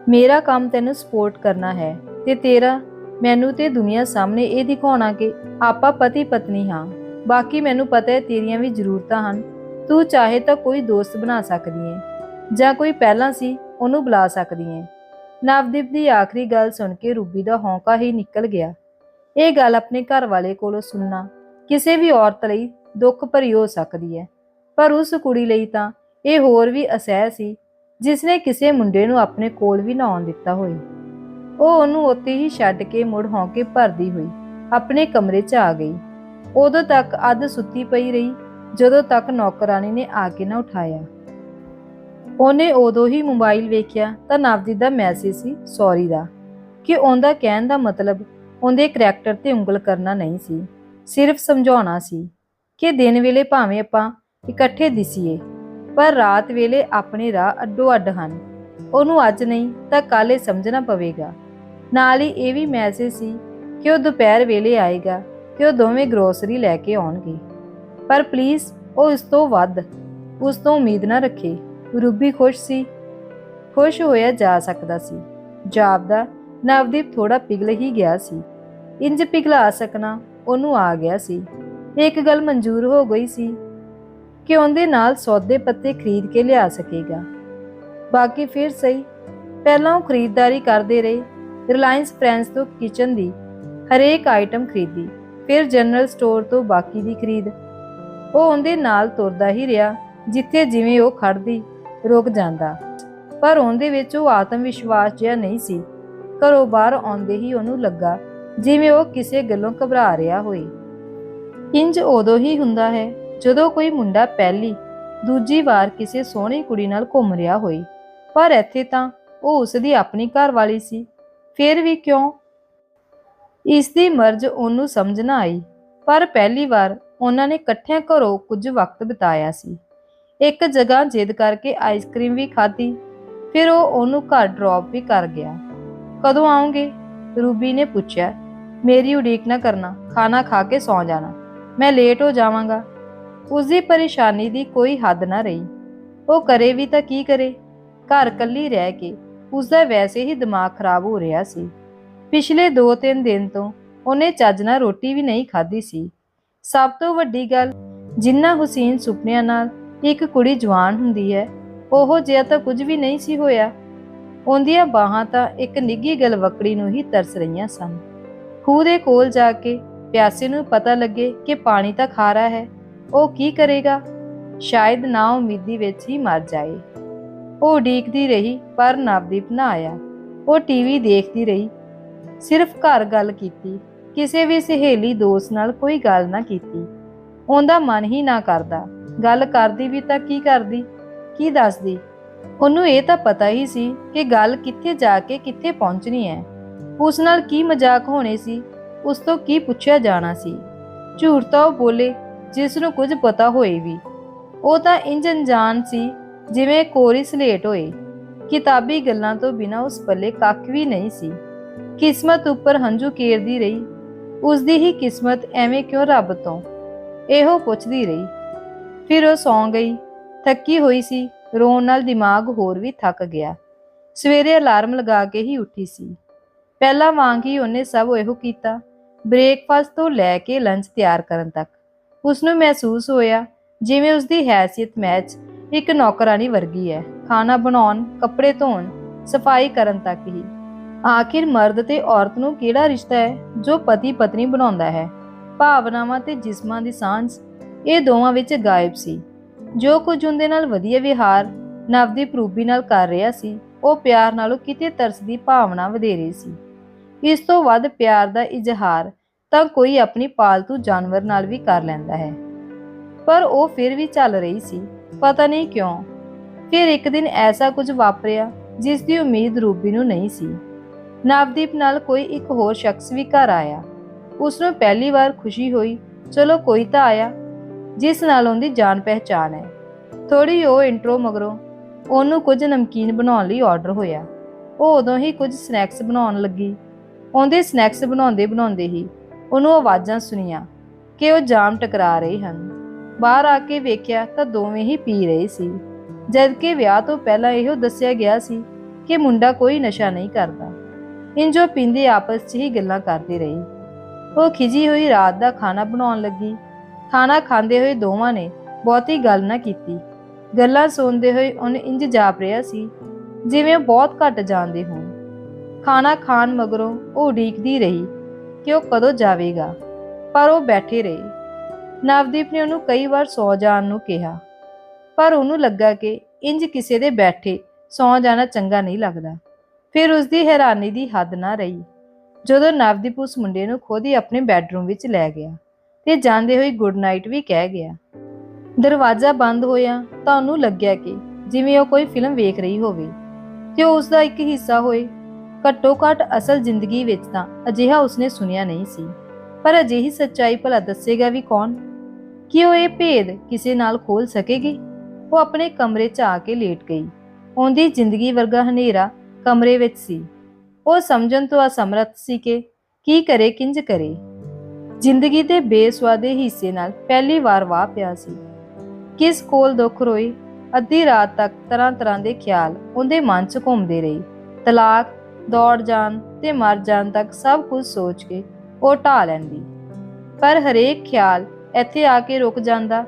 ਮੇਰਾ ਕੰਮ ਤੈਨੂੰ ਸਪੋਰਟ ਕਰਨਾ ਹੈ ਤੇ ਤੇਰਾ, ਮੈਨੂੰ ਤੇ ਦੁਨੀਆ ਸਾਹਮਣੇ ਇਹ ਦਿਖਾਉਣਾ ਕਿ ਆਪਾਂ ਪਤੀ ਪਤਨੀ ਹਾਂ। ਬਾਕੀ ਮੈਨੂੰ ਪਤਾ ਹੈ ਤੇਰੀਆਂ ਵੀ ਜ਼ਰੂਰਤਾਂ ਹਨ। ਤੂੰ ਚਾਹੇ ਤਾਂ ਕੋਈ ਦੋਸਤ ਬਣਾ ਸਕਦੀ ਹੈ ਜਾਂ ਕੋਈ ਪਹਿਲਾਂ ਸੀ, ਉਹਨੂੰ ਬੁਲਾ ਸਕਦੀ ਹੈ ਨਵਦੀਪ ਦੀ ਆਖਰੀ ਗੱਲ ਸੁਣ ਕੇ ਰੂਬੀ ਦਾ ਹੌਂਕਾ ਹੀ ਨਿਕਲ ਗਿਆ। ਇਹ ਗੱਲ ਆਪਣੇ ਘਰ ਵਾਲੇ ਕੋਲੋਂ ਸੁਣਨਾ ਕਿਸੇ ਵੀ ਔਰਤ ਲਈ ਦੁੱਖ ਭਰੀ ਹੋ ਸਕਦੀ ਹੈ, ਪਰ ਉਸ ਕੁੜੀ ਲਈ ਤਾਂ ਇਹ ਹੋਰ ਵੀ ਅਸਹਿ ਸੀ, ਜਿਸ ਨੇ ਕਿਸੇ ਮੁੰਡੇ ਨੂੰ ਆਪਣੇ ਕੋਲ ਵੀ ਨਾ ਆਉਣ ਦਿੱਤਾ ਹੋਏ ਉਹ ਉਹਨੂੰ ਉੱਥੇ ਹੀ ਛੱਡ ਕੇ ਮੁੜ ਹੌਂਕੇ ਭਰਦੀ ਹੋਈ, ਆਪਣੇ ਕਮਰੇ 'ਚ ਆ ਗਈ। ਉਦੋਂ ਤੱਕ ਅੱਧ ਸੁੱਤੀ ਪਈ ਰਹੀ, ਜਦੋਂ ਤੱਕ ਨੌਕਰਾਨੀ ਨੇ ਆ ਕੇ ਨਾ ਉਠਾਇਆ। ਉਹਨੇ ਉਦੋਂ ਹੀ ਮੋਬਾਈਲ ਵੇਖਿਆ ਤਾਂ ਨਵਦੀਪ ਦਾ ਮੈਸੇਜ ਸੀ ਸੌਰੀ ਦਾ। ਕਿ ਉਹਦਾ ਕਹਿਣ ਦਾ ਮਤਲਬ ਉਹਦੇ ਕਰੈਕਟਰ ਤੇ ਉਂਗਲ ਕਰਨਾ ਨਹੀਂ ਸੀ, ਸਿਰਫ ਸਮਝਾਉਣਾ ਸੀ ਕਿ ਦਿਨ ਵੇਲੇ ਭਾਵੇਂ ਆਪਾਂ ਇਕੱਠੇ ਦਿਸੀਏ, ਪਰ ਰਾਤ ਵੇਲੇ ਆਪਣੇ ਰਾਹ ਅੱਡੋ ਅੱਡ ਹਨ। ਉਹਨੂੰ ਅੱਜ ਨਹੀਂ ਤਾਂ ਕੱਲ੍ਹ ਇਹ ਸਮਝਣਾ ਪਵੇਗਾ। ਨਾਲ ਹੀ ਇਹ ਵੀ ਮੈਸੇਜ ਸੀ ਕਿ ਉਹ ਦੁਪਹਿਰ ਵੇਲੇ ਆਏਗਾ ਕਿ ਉਹ ਦੋਵੇਂ ਗਰੋਸਰੀ ਲੈ ਕੇ ਆਉਣਗੇ। ਪਰ ਪਲੀਜ਼ ਉਹ ਇਸ ਤੋਂ ਵੱਧ, ਉਸ ਤੋਂ ਉਮੀਦ ਨਾ ਰੱਖੇ। ਰੂਬੀ ਖੁਸ਼ ਸੀ। ਖੁਸ਼ ਹੋਇਆ ਜਾ ਸਕਦਾ ਸੀ। ਜਾਪਦਾ ਨਵਦੀਪ ਥੋੜਾ ਪਿਘਲ ਹੀ ਗਿਆ ਸੀ। ਇੰਜ ਪਿਘਲਾ ਸਕਣਾ ਉਹਨੂੰ ਆ ਗਿਆ ਸੀ। ਇੱਕ ਗੱਲ ਮਨਜ਼ੂਰ ਹੋ ਗਈ ਸੀ ਕਿ ਉਹਦੇ ਨਾਲ ਸੌਦੇ ਪੱਤੇ ਖਰੀਦ ਕੇ ਲਿਆ ਸਕੇਗਾ। ਬਾਕੀ ਫਿਰ ਸਹੀ। ਪਹਿਲਾਂ ਉਹ ਖਰੀਦਦਾਰੀ ਕਰਦੇ ਰਹੇ। ਰਿਲਾਇੰਸ ਫਰੈਂਸ ਤੋਂ ਕਿਚਨ ਦੀ ਹਰੇਕ ਆਈਟਮ ਖਰੀਦੀ। ਫਿਰ ਜਨਰਲ ਸਟੋਰ ਤੋਂ ਬਾਕੀ ਦੀ ਖਰੀਦ। ਉਹ ਉਹਦੇ ਨਾਲ ਤੁਰਦਾ ਹੀ ਰਿਹਾ, ਜਿੱਥੇ ਜਿਵੇਂ ਉਹ ਖੜਦੀ ਰੁਕ ਜਾਂਦਾ। ਪਰ ਉਹਦੇ ਵਿੱਚ ਉਹ ਆਤਮ ਵਿਸ਼ਵਾਸ ਜਿਹਾ ਨਹੀਂ ਸੀ। ਘਰੋਂ ਬਾਹਰ ਆਉਂਦੇ ਹੀ ਉਹਨੂੰ ਲੱਗਾ, ਜਿਵੇਂ ਉਹ ਕਿਸੇ ਗੱਲੋਂ ਘਬਰਾ ਰਿਹਾ ਹੋਏ ਇੰਜ ਉਦੋਂ ਹੀ ਹੁੰਦਾ ਹੈ, ਜਦੋਂ ਕੋਈ ਮੁੰਡਾ ਪਹਿਲੀ, ਦੂਜੀ ਵਾਰ ਕਿਸੇ ਸੋਹਣੀ ਕੁੜੀ ਨਾਲ ਘੁੰਮ ਰਿਹਾ ਹੋਏ ਪਰ ਇੱਥੇ ਤਾਂ ਉਹ ਉਸ ਦੀ ਆਪਣੀ ਘਰ ਵਾਲੀ ਸੀ। ਫਿਰ ਵੀ ਕਿਉਂ ਇਸ ਦੀ ਮਰਜ਼ ਉਹਨੂੰ ਸਮਝ ਨਾ ਆਈ। ਪਰ ਪਹਿਲੀ ਵਾਰ ਉਹਨਾਂ ਨੇ ਇਕੱਠਿਆਂ ਘਰੋਂ ਕੁਝ ਵਕਤ ਬਿਤਾਇਆ ਸੀ। ਇੱਕ ਜਗ੍ਹਾ ਜਿੱਦ ਕਰਕੇ ਆਈਸਕ੍ਰੀਮ ਵੀ ਖਾਧੀ, ਫਿਰ ਉਹ ਉਹਨੂੰ ਘਰ ਡ੍ਰੌਪ ਵੀ ਕਰ ਗਿਆ। ਕਦੋਂ ਆਉਂਗੇ ਰੂਬੀ ਨੇ ਪੁੱਛਿਆ। ਮੇਰੀ ਉਡੀਕ ਨਾ ਕਰਨਾ, ਖਾਣਾ ਖਾ ਕੇ ਸੌਂ ਜਾਣਾ। ਮੈਂ ਲੇਟ ਹੋ ਜਾਵਾਂਗਾ। ਉਸ ਦੀ ਪਰੇਸ਼ਾਨੀ ਦੀ ਕੋਈ ਹੱਦ ਨਾ ਰਹੀ। ਉਹ ਕਰੇ ਵੀ ਤਾਂ ਕੀ ਕਰੇ? ਘਰ ਕੱਲੀ ਰਹਿ ਕੇ ਉਸ ਦਾ ਵੈਸੇ ਹੀ ਦਿਮਾਗ ਖਰਾਬ ਹੋ ਰਿਹਾ ਸੀ। ਪਿਛਲੇ 2-3 ਦਿਨ ਤੋਂ ਉਹਨੇ ਚੱਜ ਨਾਲ ਰੋਟੀ ਵੀ ਨਹੀਂ ਖਾਧੀ ਸੀ। ਸਭ ਤੋਂ ਵੱਡੀ ਗੱਲ, ਜਿੰਨਾ ਹੁਸੈਨ ਸੁਪਨਿਆਂ ਨਾਲ ਇੱਕ ਕੁੜੀ ਜਵਾਨ ਹੁੰਦੀ ਹੈ, ਉਹੋ ਜਿਹਾ ਤਾਂ ਕੁਝ ਵੀ ਨਹੀਂ ਸੀ ਹੋਇਆ। ਉਹਦੀਆਂ ਬਾਹਾਂ ਤਾਂ ਇੱਕ ਨਿੱਗੀ ਗਲਵਕੜੀ ਨੂੰ ਹੀ ਤਰਸ ਰਹੀਆਂ ਸਨ। ਖੂਹ ਦੇ ਕੋਲ ਜਾ ਕੇ ਪਿਆਸੇ ਨੂੰ ਪਤਾ ਲੱਗੇ ਕਿ ਪਾਣੀ ਤਾਂ ਖਾਰਾ ਹੈ, ਉਹ ਕੀ ਕਰੇਗਾ? ਸ਼ਾਇਦ ਨਾ ਉਮੀਦੀ ਵਿੱਚ ਹੀ ਮਰ ਜਾਏ। ਉਹ ਉਡੀਕਦੀ ਰਹੀ, ਪਰ ਨਵਦੀਪ ਨਾ ਆਇਆ। ਉਹ ਟੀਵੀ ਦੇਖਦੀ ਰਹੀ ਸਿਰਫ ਘਰ ਗੱਲ ਕੀਤੀ, ਕਿਸੇ ਵੀ ਸਹੇਲੀ ਦੋਸਤ ਨਾਲ ਕੋਈ ਗੱਲ ਨਾ ਕੀਤੀ। ਉਹਦਾ ਮਨ ਹੀ ਨਾ ਕਰਦਾ। ਗੱਲ ਕਰਦੀ ਵੀ ਤਾਂ ਕੀ ਕਰਦੀ? ਕੀ ਦੱਸਦੀ? ਉਹਨੂੰ ਇਹ ਤਾਂ ਪਤਾ ਹੀ ਸੀ ਕਿ ਗੱਲ ਕਿੱਥੇ ਜਾ ਕੇ ਕਿੱਥੇ ਪਹੁੰਚਣੀ ਹੈ। ਉਸ ਨਾਲ ਕੀ ਮਜ਼ਾਕ ਹੋਣੇ ਸੀ? ਉਸ ਤੋਂ ਕੀ ਪੁੱਛਿਆ ਜਾਣਾ ਸੀ? ਝੂਠ ਤਾਂ ਉਹ ਬੋਲੇ, ਜਿਸ ਨੂੰ ਕੁਝ ਪਤਾ ਹੋਏ ਵੀ। ਉਹ ਤਾਂ ਇੰਜ ਅਣਜਾਣ ਸੀ, ਜਿਵੇਂ ਕੋਰੀ ਸਲੇਟ ਹੋਏ। ਕਿਤਾਬੀ ਗੱਲਾਂ ਤੋਂ ਬਿਨਾ ਉਸ ਪੱਲੇ ਕੱਖ ਵੀ ਨਹੀਂ ਸੀ। ਕਿਸਮਤ ਉੱਪਰ ਹੰਝੂ ਕੇਰਦੀ ਰਹੀ। ਉਸ ਦੀ ਹੀ ਕਿਸਮਤ ਐਵੇਂ ਕਿਉਂ ਰੱਬ ਤੋਂ? ਇਹੋ ਪੁੱਛਦੀ ਰਹੀ। ਫਿਰ ਉਹ ਸੌਂ ਗਈ। ਥੱਕੀ ਹੋਈ ਸੀ। ਰੋਣ ਨਾਲ ਦਿਮਾਗ ਹੋਰ ਵੀ ਥੱਕ ਗਿਆ। ਸਵੇਰੇ ਅਲਾਰਮ ਲਗਾ ਕੇ ਹੀ ਉੱਠੀ ਸੀ। ਪਹਿਲਾਂ ਵਾਂਗ ਹੀ ਉਹਨੇ ਸਭ ਇਹੋ ਕੀਤਾ। ਬ੍ਰੇਕਫਾਸਟ ਤੋਂ ਲੈ ਕੇ ਲੰਚ ਤਿਆਰ ਕਰਨ ਤੱਕ। ਉਸ ਨੂੰ ਮਹਿਸੂਸ ਹੋਇਆ, ਜਿਵੇਂ ਉਸ ਦੀ ਹੈਸੀਅਤ ਮੈਚ ਇੱਕ ਨੌਕਰਾਨੀ ਵਰਗੀ ਹੈ। ਖਾਣਾ ਬਣਾਉਣ, ਕੱਪੜੇ ਧੋਣ, ਸਫ਼ਾਈ ਕਰਨ ਤੱਕ ਹੀ। ਆਖਿਰ ਮਰਦ ਤੇ ਔਰਤ ਨੂੰ ਕਿਹੜਾ ਰਿਸ਼ਤਾ ਹੈ, ਜੋ ਪਤੀ ਪਤਨੀ ਬਣਾਉਂਦਾ ਹੈ? ਭਾਵਨਾਵਾਂ ਤੇ ਜਿਸਮਾਂ ਦੀ ਸਾਂਝ, ਇਹ ਦੋਵਾਂ ਵਿੱਚ ਗਾਇਬ ਸੀ। ਜੋ ਕੁਝ ਉਹਦੇ ਨਾਲ ਵਧੀਆ ਵਿਹਾਰ, ਨਵਦੀਪ ਰੂਬੀ ਨਾਲ ਕਰ ਰਿਹਾ ਸੀ, ਉਹ ਪਿਆਰ ਨਾਲੋਂ ਕਿਤੇ ਤਰਸ ਦੀ ਭਾਵਨਾ ਵਧੇਰੇ ਸੀ। ਇਸ ਤੋਂ ਵੱਧ ਪਿਆਰ ਦਾ ਇਜ਼ਹਾਰ ਤਾਂ ਕੋਈ ਆਪਣੀ ਪਾਲਤੂ ਜਾਨਵਰ ਨਾਲ ਵੀ ਕਰ ਲੈਂਦਾ ਹੈ। ਪਰ ਉਹ ਫਿਰ ਵੀ ਚੱਲ ਰਹੀ ਸੀ, ਪਤਾ ਨਹੀਂ ਕਿਉਂ। ਫਿਰ ਇੱਕ ਦਿਨ ਐਸਾ ਕੁਝ ਵਾਪਰਿਆ ਜਿਸ ਦੀ ਉਮੀਦ ਰੂਬੀ ਨੂੰ ਨਹੀਂ ਸੀ। ਨਵਦੀਪ ਨਾਲ ਕੋਈ ਇੱਕ ਹੋਰ ਸ਼ਖਸ ਵੀ ਘਰ ਆਇਆ। ਉਸ ਨੂੰ ਪਹਿਲੀ ਵਾਰ ਖੁਸ਼ੀ ਹੋਈ, ਚਲੋ ਕੋਈ ਤਾਂ ਆਇਆ। ਜਿਸ ਨਾਲ ਉਹਦੀ ਜਾਣ ਪਹਿਚਾਨ ਹੈ। ਥੋੜੀ ਉਹ ਇੰਟਰੋ ਮਗਰੋਂ ਉਹਨੂੰ ਕੁਝ ਨਮਕੀਨ ਬਣਾਉਣ ਲਈ ਆਰਡਰ ਹੋਇਆ। ਉਹ ਉਦੋਂ ਹੀ ਕੁਝ ਸਨੈਕਸ ਬਣਾਉਣ ਲੱਗੀ। ਉਹਦੇ ਸਨੈਕਸ ਬਣਾਉਂਦੇ ਬਣਾਉਂਦੇ ਹੀ ਉਹਨੂੰ ਆਵਾਜ਼ਾਂ ਸੁਣੀਆਂ ਕਿ ਉਹ ਜਾਮ ਟਕਰਾ ਰਹੇ ਹਨ। ਬਾਹਰ ਆ ਕੇ ਵੇਖਿਆ ਤਾਂ ਦੋਵੇਂ ਹੀ ਪੀ ਰਹੇ ਸੀ। ਜਦ ਕਿ ਵਿਆਹ ਤੋਂ ਪਹਿਲਾਂ ਇਹੋ ਦੱਸਿਆ ਗਿਆ ਸੀ ਕਿ ਮੁੰਡਾ ਕੋਈ ਨਸ਼ਾ ਨਹੀਂ ਕਰਦਾ। ਇੰਜੋ ਪਿੰਦੇ ਆਪਸ 'ਚ ਹੀ ਗੱਲਾਂ ਕਰਦੀ ਰਹੀ। ਉਹ ਖਿਜੀ ਹੋਈ ਰਾਤ ਦਾ ਖਾਣਾ ਬਣਾਉਣ ਲੱਗੀ। ਖਾਣਾ ਖਾਂਦੇ ਹੋਏ ਦੋਵਾਂ ਨੇ ਬਹੁਤੀ ਗੱਲ ਨਾ ਕੀਤੀ। ਗੱਲਾਂ ਸੁਣਦੇ ਹੋਏ ਉਹਨੇ ਇੰਜ ਜਾਪ ਰਿਹਾ ਸੀ, ਜਿਵੇਂ ਉਹ ਬਹੁਤ ਘੱਟ ਜਾਣਦੇ ਹੋਣ। ਖਾਣਾ ਖਾਣ ਮਗਰੋਂ ਉਹ ਉਡੀਕਦੀ ਰਹੀ ਕਿ ਉਹ ਕਦੋਂ ਜਾਵੇਗਾ, ਪਰ ਉਹ ਬੈਠੇ ਰਹੇ। ਨਵਦੀਪ ਨੇ ਉਹਨੂੰ ਕਈ ਵਾਰ ਸੌ ਜਾਣ ਨੂੰ ਕਿਹਾ, ਪਰ ਉਹਨੂੰ ਲੱਗਾ ਕਿ ਇੰਜ ਕਿਸੇ ਦੇ ਬੈਠੇ ਸੌ ਜਾਣਾ ਚੰਗਾ ਨਹੀਂ ਲੱਗਦਾ। ਫਿਰ ਉਸ ਦੀ ਹੈਰਾਨੀ ਦੀ ਹੱਦ ਨਾ ਰਹੀ। ਜਦੋਂ ਨਵਦੀਪ ਉਸ ਮੁੰਡੇ ਨੂੰ ਖੁਦ ਹੀ ਆਪਣੇ ਬੈੱਡਰੂਮ ਵਿੱਚ ਲੈ ਗਿਆ ਤੇ ਜਾਂਦੇ ਹੋਏ ਗੁੱਡ ਨਾਈਟ ਵੀ ਕਹਿ ਗਿਆ, ਦਰਵਾਜ਼ਾ ਬੰਦ ਹੋਇਆ ਤਾਂ ਉਹਨੂੰ ਲੱਗਿਆ ਕਿ ਜਿਵੇਂ ਉਹ ਕੋਈ ਫਿਲਮ ਵੇਖ ਰਹੀ ਹੋਵੇ ਤੇ ਉਸ ਦਾ ਇੱਕ ਹਿੱਸਾ ਹੋਏ। ਘੱਟੋ ਘੱਟ ਅਸਲ ਜ਼ਿੰਦਗੀ ਵਿੱਚ ਤਾਂ ਅਜਿਹਾ ਉਸਨੇ ਸੁਣਿਆ ਨਹੀਂ ਸੀ, ਪਰ ਅਜਿਹੀ ਸੱਚਾਈ ਭਲਾ ਦੱਸੇਗਾ ਵੀ ਕੌਣ? ਕਿ ਉਹ ਇਹ ਭੇਦ ਕਿਸੇ ਨਾਲ ਖੋਲ ਸਕੇਗੀ? ਉਹ ਆਪਣੇ ਕਮਰੇ 'ਚ ਆ ਕੇ ਲੇਟ ਗਈ, ਉਹਦੀ ਜ਼ਿੰਦਗੀ ਵਰਗਾ ਹਨੇਰਾ ਕਮਰੇ ਵਿੱਚ ਸੀ। ਉਹ ਸਮਝਣ ਤੋਂ ਅਸਮਰਥ ਸੀ ਕਿ ਕੀ ਕਰੇ, ਕਿੰਜ ਕਰੇ। ਜ਼ਿੰਦਗੀ ਦੇ ਬੇਸਵਾਦੇ ਹਿੱਸੇ ਨਾਲ ਪਹਿਲੀ ਵਾਰ ਵਾਹ ਪਿਆ ਸੀ। ਕਿਸ ਕੋਲ ਦੁੱਖ ਰੋਈ ਅੱਧੀ ਰਾਤ ਤੱਕ ਤਰ੍ਹਾਂ ਤਰ੍ਹਾਂ ਦੇ ਖਿਆਲ ਉਹਦੇ ਮਨ 'ਚ ਘੁੰਮਦੇ ਰਹੇ। ਤਲਾਕ, ਦੌੜ ਜਾਣ ਤੇ ਮਰ ਜਾਣ ਤੱਕ ਸਭ ਕੁਝ ਸੋਚ ਕੇ ਉਹ ਢਾ ਲੈਂਦੀ। ਪਰ ਹਰੇਕ ਖਿਆਲ ਇੱਥੇ ਆ ਕੇ ਰੁਕ ਜਾਂਦਾ।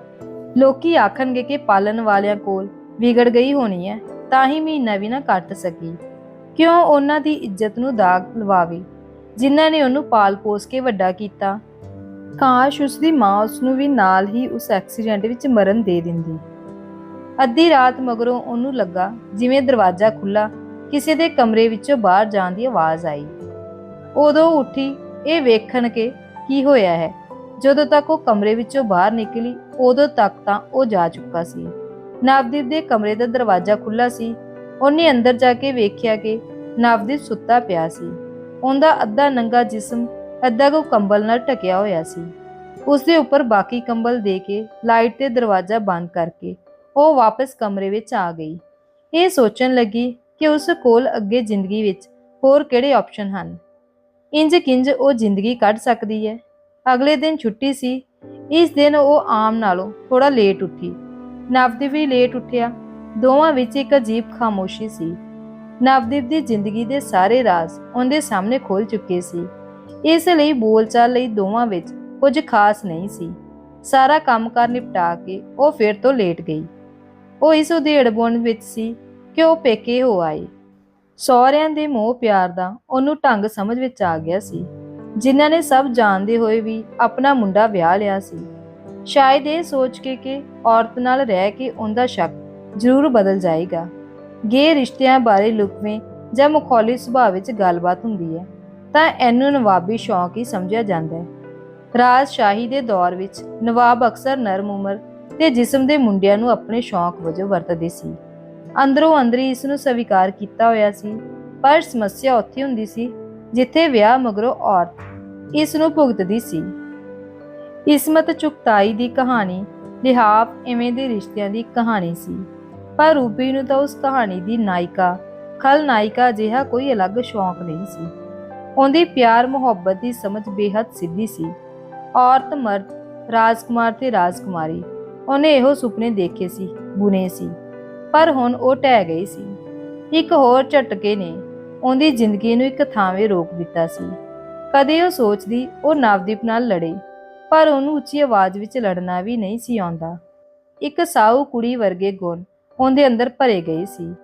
ਲੋਕੀ ਆਖਣਗੇ ਕਿ ਪਾਲਣ ਵਾਲਿਆਂ ਕੋਲ ਵਿਗੜ ਗਈ ਹੋਣੀ ਹੈ ਤਾਂ ਹੀ ਮਹੀਨਾ ਵੀ ਨਾ ਕੱਟ ਸਕੀ। ਕਿਉਂ ਉਹਨਾਂ ਦੀ ਇੱਜ਼ਤ ਨੂੰ ਦਾਗ ਲਵਾਵੇ? ਜਿਨ੍ਹਾਂ ਨੇ ਉਹਨੂੰ ਪਾਲ ਪੋਸ ਕੇ ਵੱਡਾ ਕੀਤਾ। ਕਾਸ਼ ਉਸ ਦੀ ਮਾਂ ਉਸ ਨੂੰ ਵੀ ਨਾਲ ਹੀ ਉਸ ਐਕਸੀਡੈਂਟ ਵਿੱਚ ਮਰਨ ਦੇ ਦਿੰਦੀ। ਅੱਧੀ ਰਾਤ ਮਗਰੋਂ ਉਹਨੂੰ ਲੱਗਾ, ਜਿਵੇਂ ਦਰਵਾਜ਼ਾ ਖੁੱਲਾ ਕਿਸੇ ਦੇ ਕਮਰੇ ਵਿੱਚੋਂ ਬਾਹਰ ਜਾਣ ਦੀ ਆਵਾਜ਼ ਆਈ। ਉਦੋਂ ਉੱਠੀ, ਇਹ ਵੇਖਣ ਕੇ ਕੀ ਹੋਇਆ ਹੈ? ਜਦੋਂ ਤੱਕ ਉਹ ਕਮਰੇ ਵਿੱਚੋਂ ਬਾਹਰ ਨਿਕਲੀ, ਉਦੋਂ ਤੱਕ ਤਾਂ ਉਹ ਜਾ ਚੁੱਕਾ ਸੀ। ਨਵਦੀਪ ਦੇ ਕਮਰੇ ਦਾ ਦਰਵਾਜ਼ਾ ਖੁੱਲਾ ਸੀ ਉਹਨੇ ਅੰਦਰ ਜਾ ਕੇ ਵੇਖਿਆ ਕਿ ਨਵਦੀਪ ਸੁੱਤਾ ਪਿਆ ਸੀ। ਉਹਦਾ ਅੱਧਾ ਨੰਗਾ ਜਿਸਮ ਅੱਧਾ ਕੁ ਕੰਬਲ ਨਾਲ ਢਕਿਆ ਹੋਇਆ ਸੀ। ਉਸ ਦੇ ਉੱਪਰ ਬਾਕੀ ਕੰਬਲ ਦੇ ਕੇ ਲਾਈਟ ਤੇ ਦਰਵਾਜ਼ਾ ਬੰਦ ਕਰਕੇ ਉਹ ਵਾਪਸ ਕਮਰੇ ਵਿੱਚ ਆ ਗਈ। ਇਹ ਸੋਚਣ ਲੱਗੀ ਕਿ ਉਸ ਕੋਲ ਅੱਗੇ ਜ਼ਿੰਦਗੀ ਵਿੱਚ ਹੋਰ ਕਿਹੜੇ ਆਪਸ਼ਨ ਹਨ। ਇੰਜ ਕਿੰਜ ਉਹ ਜ਼ਿੰਦਗੀ ਕੱਢ ਸਕਦੀ ਹੈ। ਅਗਲੇ ਦਿਨ ਛੁੱਟੀ ਸੀ। ਇਸ ਦਿਨ ਉਹ ਆਮ ਨਾਲੋਂ ਥੋੜਾ ਲੇਟ ਉੱਠੀ। ਨਵਦੀਪ ਵੀ ਲੇਟ ਉੱਠਿਆ। ਦੋਵਾਂ ਵਿੱਚ ਇੱਕ ਅਜੀਬ ਖਾਮੋਸ਼ੀ ਸੀ। ਨਵਦੀਪ ਦੀ ਜ਼ਿੰਦਗੀ ਦੇ ਸਾਰੇ ਰਾਜ਼ ਉਹਦੇ ਸਾਹਮਣੇ ਖੋਲ ਚੁੱਕੇ ਸੀ। ਇਸ ਲਈ ਬੋਲਚਾਲ ਲਈ ਦੋਵਾਂ ਵਿੱਚ ਕੁਝ ਖਾਸ ਨਹੀਂ ਸੀ। ਸਾਰਾ ਕੰਮਕਾਰ ਨਿਪਟਾ ਕੇ ਉਹ ਫਿਰ ਤੋਂ ਲੇਟ ਗਈ। ਉਹ ਇਸ ਉਧੇੜ ਬੁਣ ਵਿੱਚ ਸੀ ਕਿ ਉਹ ਪੇਕੇ ਹੋ ਆਈ ਸਹੁਰਿਆਂ ਦੇ ਮੋਹ ਪਿਆਰ ਦਾ ਉਹਨੂੰ ਢੰਗ ਸਮਝ ਵਿੱਚ ਆ ਗਿਆ ਸੀ। ਜਿਨ੍ਹਾਂ ਨੇ ਸਭ ਜਾਣਦੇ ਹੋਏ ਵੀ ਆਪਣਾ ਮੁੰਡਾ ਵਿਆਹ ਲਿਆ ਸੀ। ਸ਼ਾਇਦ ਇਹ ਸੋਚ ਕੇ ਕਿ ਔਰਤ ਨਾਲ ਰਹਿ ਕੇ ਉਹਦਾ ਸ਼ੱਕ ਜ਼ਰੂਰ ਬਦਲ ਜਾਏਗਾ। ਗੇ ਰਿਸ਼ਤਿਆਂ ਬਾਰੇ ਲੁਕਵੇਂ ਜਾਂ ਮੁਖੌਲੀ ਸੁਭਾਅ ਵਿੱਚ ਗੱਲਬਾਤ ਹੁੰਦੀ ਹੈ, ਤਾਂ ਇਹਨੂੰ ਨਵਾਬੀ ਸ਼ੌਂਕ ਹੀ ਸਮਝਿਆ ਜਾਂਦਾ ਹੈ। ਰਾਜਸ਼ਾਹੀ ਦੇ ਦੌਰ ਵਿੱਚ ਨਵਾਬ ਅਕਸਰ ਨਰਮ ਉਮਰ ਤੇ ਜਿਸਮ ਦੇ ਮੁੰਡਿਆਂ ਨੂੰ ਆਪਣੇ ਸ਼ੌਂਕ ਵਜੋਂ ਵਰਤਦੇ ਸੀ। ਅੰਦਰੋਂ ਅੰਦਰੀ ਇਸ ਨੂੰ ਸਵੀਕਾਰ ਕੀਤਾ ਹੋਇਆ ਸੀ, ਪਰ ਸਮੱਸਿਆ ਉੱਥੇ ਹੁੰਦੀ ਸੀ ਜਿੱਥੇ ਵਿਆਹ ਮਗਰੋਂ ਔਰਤ ਇਸ ਨੂੰ ਭੁਗਤਦੀ ਸੀ। ਇਸਮਤ ਚੁਕਤਾਈ ਦੀ ਕਹਾਣੀ ਲਿਹਾਫ ਐਵੇਂ ਦੇ ਰਿਸ਼ਤਿਆਂ ਦੀ ਕਹਾਣੀ ਸੀ। ਪਰ ਰੂਬੀ ਨੂੰ ਤਾਂ ਉਸ ਕਹਾਣੀ ਦੀ ਨਾਇਕਾ, ਖਲ ਨਾਇਕਾ ਜਿਹਾ ਕੋਈ ਅਲੱਗ ਸ਼ੌਂਕ ਨਹੀਂ ਸੀ। ਉਹਦੀ ਪਿਆਰ ਮੁਹੱਬਤ ਦੀ ਸਮਝ ਬੇਹੱਦ ਸਿੱਧੀ ਸੀ। ਔਰਤ ਮਰਦ, ਰਾਜਕੁਮਾਰ ਤੇ ਰਾਜਕੁਮਾਰੀ, ਉਹਨੇ ਇਹੋ ਸੁਪਨੇ ਦੇਖੇ ਸੀ ਬੁਨੇ ਸੀ, ਪਰ ਹੁਣ ਉਹ ਟਹਿ ਗਈ ਸੀ। ਇੱਕ ਹੋਰ ਝਟਕੇ ਨੇ ਉਹਦੀ ਜ਼ਿੰਦਗੀ ਨੂੰ ਇੱਕ ਥਾਵੇਂ ਰੋਕ ਦਿੱਤਾ ਸੀ। ਕਦੇ ਉਹ ਸੋਚਦੀ ਉਹ ਨਵਦੀਪ ਨਾਲ ਲੜੇ, ਪਰ ਉਹਨੂੰ ਉੱਚੀ ਆਵਾਜ਼ ਵਿੱਚ ਲੜਨਾ ਵੀ ਨਹੀਂ ਸੀ ਆਉਂਦਾ। ਇੱਕ ਸਾਊ ਕੁੜੀ ਵਰਗੇ ਗੁਣ ਉਹਦੇ ਅੰਦਰ ਭਰੇ ਗਏ ਸੀ।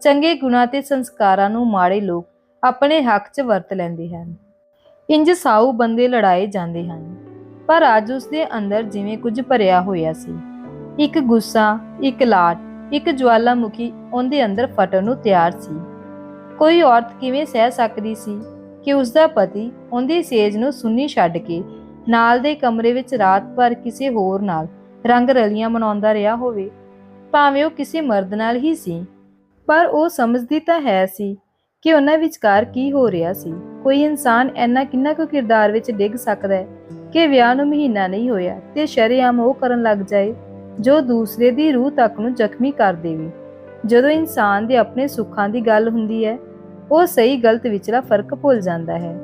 ਚੰਗੇ ਗੁਣਾਂ ਤੇ ਸੰਸਕਾਰਾਂ ਨੂੰ ਮਾੜੇ ਲੋਕ ਆਪਣੇ ਹੱਕ 'ਚ ਵਰਤ ਲੈਂਦੇ ਹਨ। ਇੰਜ ਸਾਊ ਬੰਦੇ ਲੜਾਏ ਜਾਂਦੇ ਹਨ। ਪਰ ਅੱਜ ਉਸ ਦੇ ਅੰਦਰ ਜਿਵੇਂ ਕੁਝ ਭਰਿਆ ਹੋਇਆ ਸੀ। ਇੱਕ ਗੁੱਸਾ, ਇੱਕ ਲਾਟ, ਇੱਕ ਜਵਾਲਾਮੁਖੀ ਉਹਦੇ ਅੰਦਰ ਫਟਣ ਨੂੰ ਤਿਆਰ ਸੀ। ਕੋਈ ਔਰਤ ਕਿਵੇਂ ਸਹਿ ਸਕਦੀ ਸੀ ਕਿ ਉਸ ਦਾ ਪਤੀ ਉਹਦੀ ਸੇਜ ਨੂੰ ਸੁੰਨੀ ਛੱਡ ਕੇ ਨਾਲ ਦੇ ਕਮਰੇ ਵਿੱਚ ਰਾਤ ਭਰ ਕਿਸੇ ਹੋਰ ਨਾਲ ਰੰਗ ਰਲੀਆਂ ਮਨਾਉਂਦਾ ਰਿਹਾ ਹੋਵੇ? ਭਾਵੇਂ ਉਹ ਕਿਸੇ ਮਰਦ ਨਾਲ ਹੀ ਸੀ, ਪਰ ਉਹ ਸਮਝਦੀ ਤਾਂ ਹੈ ਸੀ ਕਿ ਉਹਨਾਂ ਵਿਚਕਾਰ ਕੀ ਹੋ ਰਿਹਾ ਸੀ। ਕੋਈ ਇਨਸਾਨ ਇੰਨਾ ਕਿੰਨਾ ਕੁ ਕਿਰਦਾਰ ਵਿੱਚ ਡਿੱਗ ਸਕਦਾ ਹੈ ਕਿ ਵਿਆਹ ਨੂੰ ਮਹੀਨਾ ਨਹੀਂ ਹੋਇਆ ਤੇ ਸ਼ਰੇਆਮ ਉਹ ਕਰਨ ਲੱਗ ਜਾਏ, ਜੋ ਦੂਸਰੇ ਦੀ ਰੂਹ ਤੱਕ ਨੂੰ ਜ਼ਖਮੀ ਕਰ ਦੇਵੇ। ਜਦੋਂ ਇਨਸਾਨ ਦੇ ਆਪਣੇ ਸੁੱਖਾਂ ਦੀ ਗੱਲ ਹੁੰਦੀ ਹੈ, ਉਹ ਸਹੀ ਗਲਤ ਵਿਚਲਾ ਫ਼ਰਕ ਭੁੱਲ ਜਾਂਦਾ ਹੈ।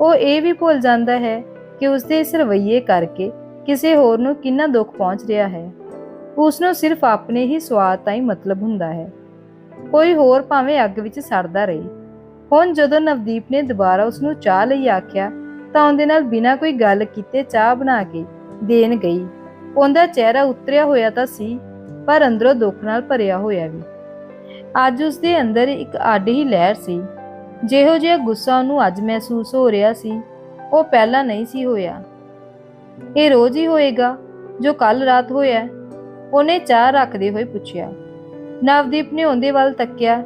ਉਹ ਇਹ ਵੀ ਭੁੱਲ ਜਾਂਦਾ ਹੈ ਕਿ ਉਸਦੇ ਇਸ ਰਵੱਈਏ ਕਰਕੇ ਕਿਸੇ ਹੋਰ ਨੂੰ ਕਿੰਨਾ ਦੁੱਖ ਪਹੁੰਚ ਰਿਹਾ ਹੈ। ਉਸ ਨੂੰ ਸਿਰਫ ਆਪਣੇ ਹੀ ਸਵਾਦ ਤਾਂ ਹੀ ਮਤਲਬ ਹੁੰਦਾ ਹੈ। ਕੋਈ ਹੋਰ ਭਾਵੇਂ ਅੱਗ ਵਿੱਚ ਸੜਦਾ ਰਹੀ। ਹੁਣ ਜਦੋਂ ਨਵਦੀਪ ਨੇ ਦੁਬਾਰਾ ਉਸ ਨੂੰ ਚਾਹ ਲਈ ਆਖਿਆ, ਤਾਂ ਉਹਦੇ ਨਾਲ ਬਿਨਾਂ ਕੋਈ ਗੱਲ ਕੀਤੇ ਚਾਹ ਬਣਾ ਕੇ ਦੇਣ ਗਈ। ਉਹਦਾ ਚਿਹਰਾ ਉਤਰਿਆ ਹੋਇਆ ਤਾਂ ਸੀ, ਪਰ ਅੰਦਰੋਂ ਦੁੱਖ ਨਾਲ ਭਰਿਆ ਹੋਇਆ ਵੀ। ਅੱਜ ਉਸ ਦੇ ਅੰਦਰ ਇੱਕ ਅੱਡ ਹੀ ਲਹਿਰ ਸੀ। ਜਿਹੋ ਜਿਹਾ ਗੁੱਸਾ ਉਹਨੂੰ ਅੱਜ ਮਹਿਸੂਸ ਹੋ ਰਿਹਾ ਸੀ, ਉਹ ਪਹਿਲਾਂ ਨਹੀਂ ਸੀ ਹੋਇਆ। ਇਹ ਰੋਜ਼ ਹੀ ਹੋਏਗਾ, ਜੋ ਕੱਲ ਰਾਤ ਹੋਇਆ ਉਹਨੇ ਚਾਹ ਰੱਖਦੇ ਹੋਏ ਪੁੱਛਿਆ, ਨਵਦੀਪ ਨੇ ਉਹਦੇ ਵੱਲ ਤੱਕਿਆ,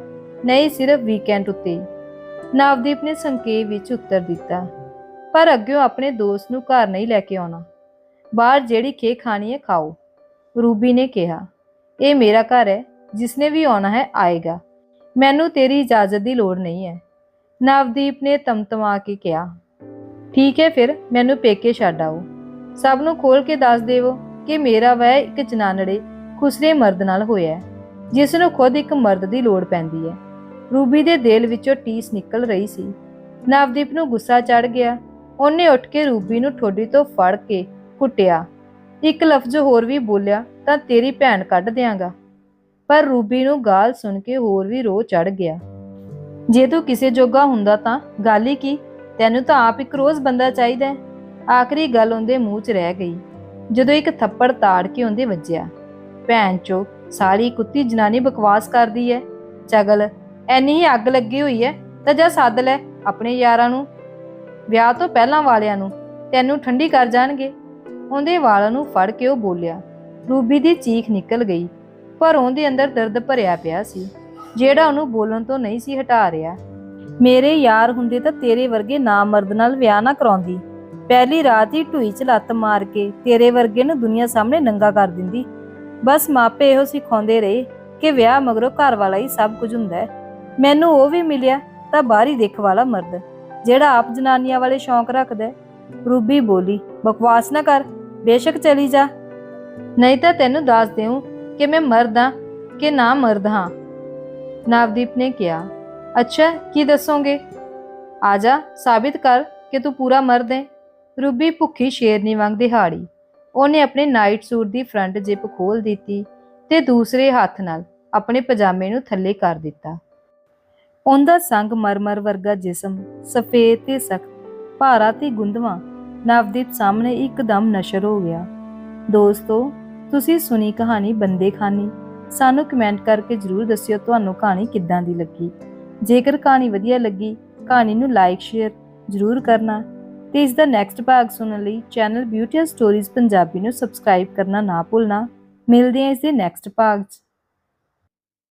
ਨਹੀਂ ਸਿਰਫ ਵੀਕਐਂਡ ਉੱਤੇ ਨਵਦੀਪ ਨੇ ਸੰਕੇਤ ਵਿੱਚ ਉੱਤਰ ਦਿੱਤਾ, ਪਰ ਅੱਗਿਓਂ ਆਪਣੇ ਦੋਸਤ ਨੂੰ ਘਰ ਨਹੀਂ ਲੈ ਕੇ ਆਉਣਾ। ਬਾਹਰ ਜਿਹੜੀ ਖੇ ਖਾਣੀ ਹੈ ਖਾਓ। ਰੂਬੀ ਨੇ ਕਿਹਾ, ਇਹ ਮੇਰਾ ਘਰ ਹੈ, ਜਿਸਨੇ ਵੀ ਆਉਣਾ ਹੈ ਆਏਗਾ। ਮੈਨੂੰ ਤੇਰੀ ਇਜਾਜ਼ਤ ਦੀ ਲੋੜ ਨਹੀਂ ਹੈ। ਨਵਦੀਪ ਨੇ ਤਮਤਮਾ ਕੇ ਕਿਹਾ, ਠੀਕ ਹੈ ਫਿਰ, ਮੈਨੂੰ ਪੇਕੇ ਛੱਡ ਆਓ। ਸਭ ਨੂੰ ਖੋਲ ਕੇ ਦੱਸ ਦੇਵੋ। ਕਿ ਮੇਰਾ ਵਹਿ ਇੱਕ ਜਨਾਨੜੇ ਖੁਸਰੇ ਮਰਦ ਨਾਲ ਹੋਇਆ ਹੈ ਜਿਸ ਨੂੰ ਖੁਦ ਇੱਕ ਮਰਦ ਦੀ ਲੋੜ ਪੈਂਦੀ ਹੈ। ਰੂਬੀ ਦੇ ਦਿਲ ਵਿੱਚੋਂ ਟੀਸ ਨਿਕਲ ਰਹੀ ਸੀ। ਨਵਦੀਪ ਨੂੰ ਗੁੱਸਾ ਚੜ ਗਿਆ। ਉਹਨੇ ਉੱਠ ਕੇ ਰੂਬੀ ਨੂੰ ਠੋਡੀ ਤੋਂ ਫੜ ਕੇ ਕੁੱਟਿਆ। ਇੱਕ ਲਫ਼ਜ਼ ਹੋਰ ਵੀ ਬੋਲਿਆ, ਤਾਂ ਤੇਰੀ ਭੈਣ ਕੱਢ ਦਿਆਂਗਾ। ਪਰ ਰੂਬੀ ਨੂੰ ਗਾਲ ਸੁਣ ਕੇ ਹੋਰ ਵੀ ਰੋ ਚੜ ਗਿਆ। ਜੇ ਤੂੰ ਕਿਸੇ ਜੋਗਾ ਹੁੰਦਾ ਤਾਂ ਗੱਲ ਹੀ ਕੀ? ਤੈਨੂੰ ਤਾਂ ਆਪ ਇੱਕ ਰੋਜ਼ ਬੰਦਾ ਚਾਹੀਦਾ ਆਖਰੀ ਗੱਲ ਉਹਦੇ ਮੂੰਹ 'ਚ ਰਹਿ ਗਈ। ਜਦੋਂ ਇੱਕ ਥੱਪੜ ਤਾੜ ਕੇ ਉਹਦੇ ਵੱਜਿਆ। ਭੈਣ ਚੋ ਸਾਰੀ ਕੁੱਤੀ ਜਨਾਨੀ ਬਕਵਾਸ ਕਰਦੀ ਐ। ਚਗਲ, ਐਨੀ ਹੀ ਅੱਗ ਲੱਗੀ ਹੋਈ ਐ, ਤਾਂ ਜਾ ਸੱਦ ਲੈ ਆਪਣੇ ਯਾਰਾਂ ਨੂੰ। ਵਿਆਹ ਤੋਂ ਪਹਿਲਾਂ ਵਾਲਿਆਂ ਨੂੰ, ਤੈਨੂੰ ਠੰਡੀ ਕਰ ਜਾਣਗੇ। ਉਹਦੇ ਵਾਲਾਂ ਨੂੰ ਫੜ ਕੇ ਉਹ ਬੋਲਿਆ। ਰੂਬੀ ਦੀ ਚੀਖ ਨਿਕਲ ਗਈ, ਪਰ ਉਹਦੇ ਅੰਦਰ ਦਰਦ ਭਰਿਆ ਪਿਆ ਸੀ। ਜਿਹੜਾ ਉਹਨੂੰ ਬੋਲਣ ਤੋਂ ਨਹੀਂ ਸੀ ਹਟਾ ਰਿਹਾ। ਮੇਰੇ ਯਾਰ ਹੁੰਦੇ ਤਾਂ ਤੇਰੇ ਵਰਗੇ ਨਾ ਮਰਦ ਨਾਲ ਵਿਆਹ ਨਾ ਕਰਾਉਂਦੀ। ਪਹਿਲੀ ਰਾਤ ਹੀ ਢੂਈ ਚ ਲੱਤ ਮਾਰ ਕੇ ਤੇਰੇ ਵਰਗੇ ਨੂੰ ਦੁਨੀਆ ਸਾਹਮਣੇ ਨੰਗਾ ਕਰ ਦਿੰਦੀ। ਬਸ ਮਾਪੇ ਇਹੋ ਸਿਖਾਉਂਦੇ ਰਹੇ ਕਿ ਵਿਆਹ ਮਗਰੋਂ ਘਰ ਵਾਲਾ ਹੀ ਸਭ ਕੁਝ ਹੁੰਦਾ ਹੈ। ਮੈਨੂੰ ਉਹ ਵੀ ਮਿਲਿਆ ਤਾਂ ਬਾਹਰੀ ਦੇਖ ਵਾਲਾ ਮਰਦ, ਜਿਹੜਾ ਆਪ ਜਨਾਨੀਆਂ ਵਾਲੇ ਸ਼ੌਂਕ ਰੱਖਦਾ ਰੂਬੀ ਬੋਲੀ, ਬਕਵਾਸ ਨਾ ਕਰ, ਬੇਸ਼ੱਕ ਚਲੀ ਜਾ। ਨਹੀਂ ਤਾਂ ਤੈਨੂੰ ਦੱਸ ਦਿਉ ਕਿ ਮੈਂ ਮਰਦ ਹਾਂ ਕਿ ਨਾ ਮਰਦ ਹਾਂ। ਨਵਦੀਪ ਨੇ ਕਿਹਾ, ਅੱਛਾ, ਕੀ ਦੱਸੋਗੇ? ਆ ਜਾ, ਸਾਬਿਤ ਕਰ ਕਿ ਤੂੰ ਪੂਰਾ ਮਰਦ ਹੈ। ਰੂਬੀ ਭੁੱਖੀ ਸ਼ੇਰਨੀ ਵਾਂਗ ਦਿਹਾੜੀ। ਉਹਨੇ ਆਪਣੇ ਨਾਈਟ ਸੂਟ ਦੀ ਫਰੰਟ ਜਿਪ ਖੋਲ ਦਿੱਤੀ ਤੇ ਦੂਸਰੇ ਹੱਥ ਨਾਲ ਆਪਣੇ ਪਜਾਮੇ ਨੂੰ ਥੱਲੇ ਕਰ ਦਿੱਤਾ। ਉਹਦਾ ਸੰਗ ਮਰਮਰ ਵਰਗਾ ਜਿਸਮ, ਸਫੇਦ ਤੇ ਸਖਤ, ਭਾਰਾ ਤੇ ਗੁੰਦਵਾ ਨਵਦੀਪ ਸਾਹਮਣੇ ਇੱਕਦਮ ਨਸ਼ਰ ਹੋ ਗਿਆ। ਦੋਸਤੋ, ਤੁਸੀਂ ਸੁਣੀ ਕਹਾਣੀ ਬੰਦੇ ਖਾਨੀ ਸਾਨੂੰ ਕਮੈਂਟ ਕਰਕੇ ਜਰੂਰ ਦੱਸਿਓ ਤੁਹਾਨੂੰ ਕਹਾਣੀ ਕਿੱਦਾਂ ਦੀ ਲੱਗੀ। ਜੇਕਰ ਕਹਾਣੀ ਵਧੀਆ ਲੱਗੀ, ਕਹਾਣੀ ਨੂੰ ਲਾਈਕ, ਸ਼ੇਅਰ ਜਰੂਰ ਕਰਨਾ। ਤੇ ਇਸ ਦਾ ਨੈਕਸਟ ਭਾਗ ਸੁਣਨ ਲਈ ਚੈਨਲ ਬਿਊਟੀ ਸਟੋਰੀਜ਼ ਪੰਜਾਬੀ ਨੂੰ ਸਬਸਕ੍ਰਾਈਬ ਕਰਨਾ ਨਾ ਭੁੱਲਣਾ। ਮਿਲਦੇ ਹਾਂ ਇਸ ਦੇ ਨੈਕਸਟ ਭਾਗ 'ਚ।